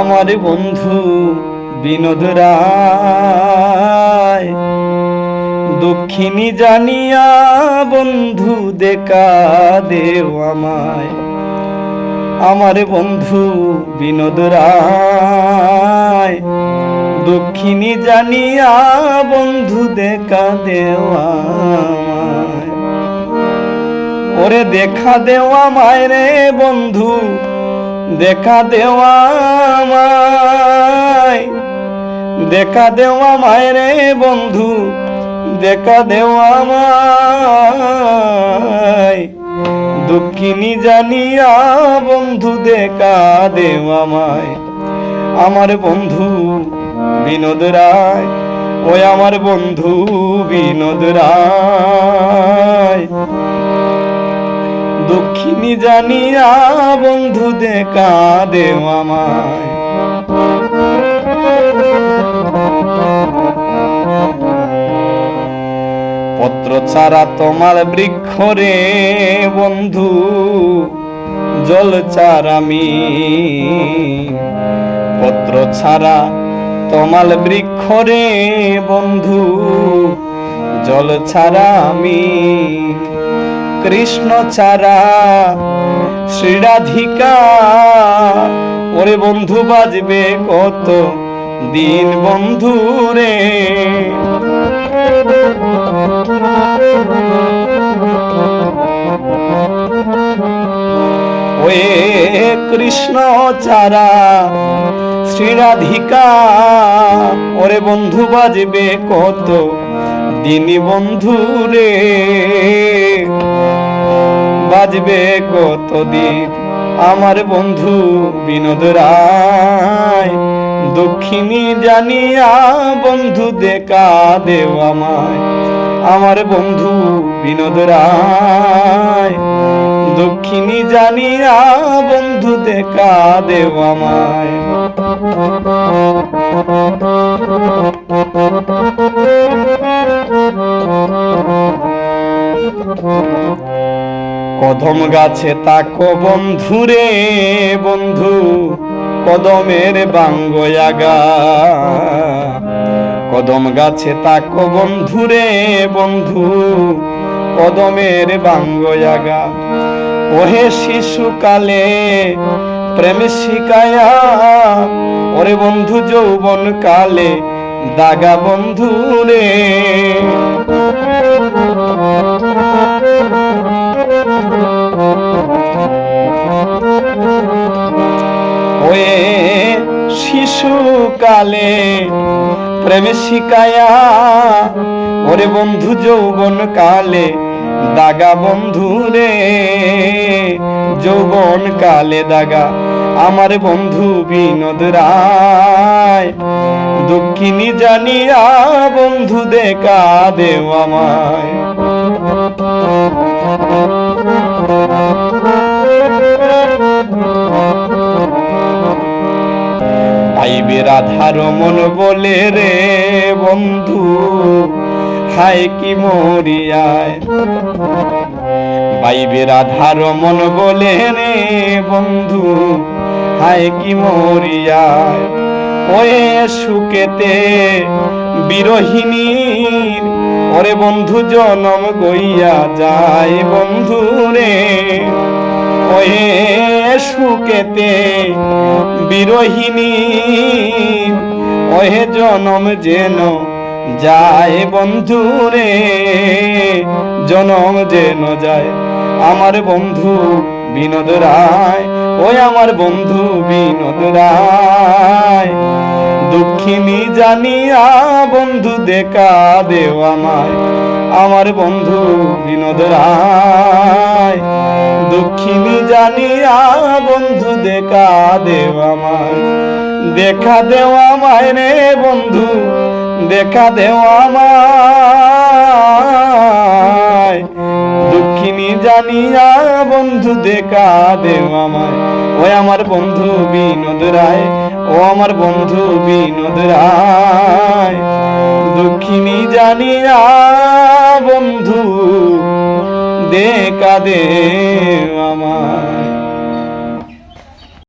আমার বন্ধু বিনোদ রায়। দক্ষিণী জানিয়া বন্ধু দেখা দেও আমায়। আমার বন্ধু বিনোদ রায়। দক্ষিণী জানিয়া বন্ধু দেখা দেও আমায়। ওরে দেখা দেওয়া মায় রে বন্ধু। দেখা দেওয়া মায় দেখা দেওয়া মায় রে বন্ধু, দেখা দেওয়া মায় দুঃখিনী জানিয়া বন্ধু, দেখা দেওয়া মায় আমার বন্ধু বিনোদ রায়, ওই আমার বন্ধু বিনোদ রায়। দক্ষিণী জানিয়া বন্ধু দেখা দেও আমায়। পত্র ছাড়া তোমার বৃক্ষ রে বন্ধু, জল চারামি পত্র ছাড়া তোমাল বৃক্ষ রে বন্ধু, জল ছাড়া আমি। কৃষ্ণ ছাড়া। শ্রীরাধিকা ওরে বন্ধু বাজবে কত দিন বন্ধু রে। ওয়ে কৃষ্ণ ছাড়া শ্রীরাধিকা ওরে বন্ধু বাজবে কত দিনী বন্ধু রে। বাজবে কতদিন? আমার বন্ধু বিনোদ রায় দক্ষিণী জানিয়া বন্ধু দেখা দেও আমায়। আমার বন্ধু বিনোদ রায় দক্ষিণী জানিয়া বন্ধু দেখা দেও আমায়। কদম গাছে তাকো বন্ধু রে বন্ধু, কদমের বাঙ্গয়াগা কদম গাছে তাকো বন্ধু রে বন্ধু, কদমের বাঙ্গয়াগা ওহে শিশুকালে প্রেম শিকায়া ওরে বন্ধু যৌবন কালে দাগা বন্ধু রে ওয়ে শিশুকালে প্রেম শিকায়া ওরে বন্ধু যৌবন কালে দাগা বন্ধু রে যৌবন কালে দাগা, আমার বন্ধু বিনোদ রায়। দক্ষিণী জানিয়া বন্ধু দেখা দেও আমায়। পাইবে রাধার মন বলে রে বন্ধু হায় কি মরিয়ায়। পাইবে রাধার মন বলে রে বন্ধু হায় কি মরিয়ায়। ওয়ে সুকেতে বিরহিনীর ওরে বন্ধু, জনম গইয়া যায় বন্ধু রে। ওয়ে সুকেতে বিরহিনী ওহে জনম যেন যায় বন্ধু রে, জনম যেন যায় আমার বন্ধু বিনোদ রায় ওই আমার বন্ধু বিনোদ রায়। দুঃখিনী জানিয়া বন্ধু দেখা দেও আমায় আমার বন্ধু বিনোদ রায়। দুঃখিনী জানিয়া, বন্ধু দেখা দেও আমায়। দেখা দেওয়া আমায় রে বন্ধু, দেখা দেওয়া আমায়। দুঃখিনী জানিয়া, বন্ধু দেখা দেও আমায়। ওই আমার বন্ধু বিনোদ রায়, ও আমার বন্ধু বিনোদ রায়। দুঃখিনী জানিয়া বন্ধু দেখা দে আমার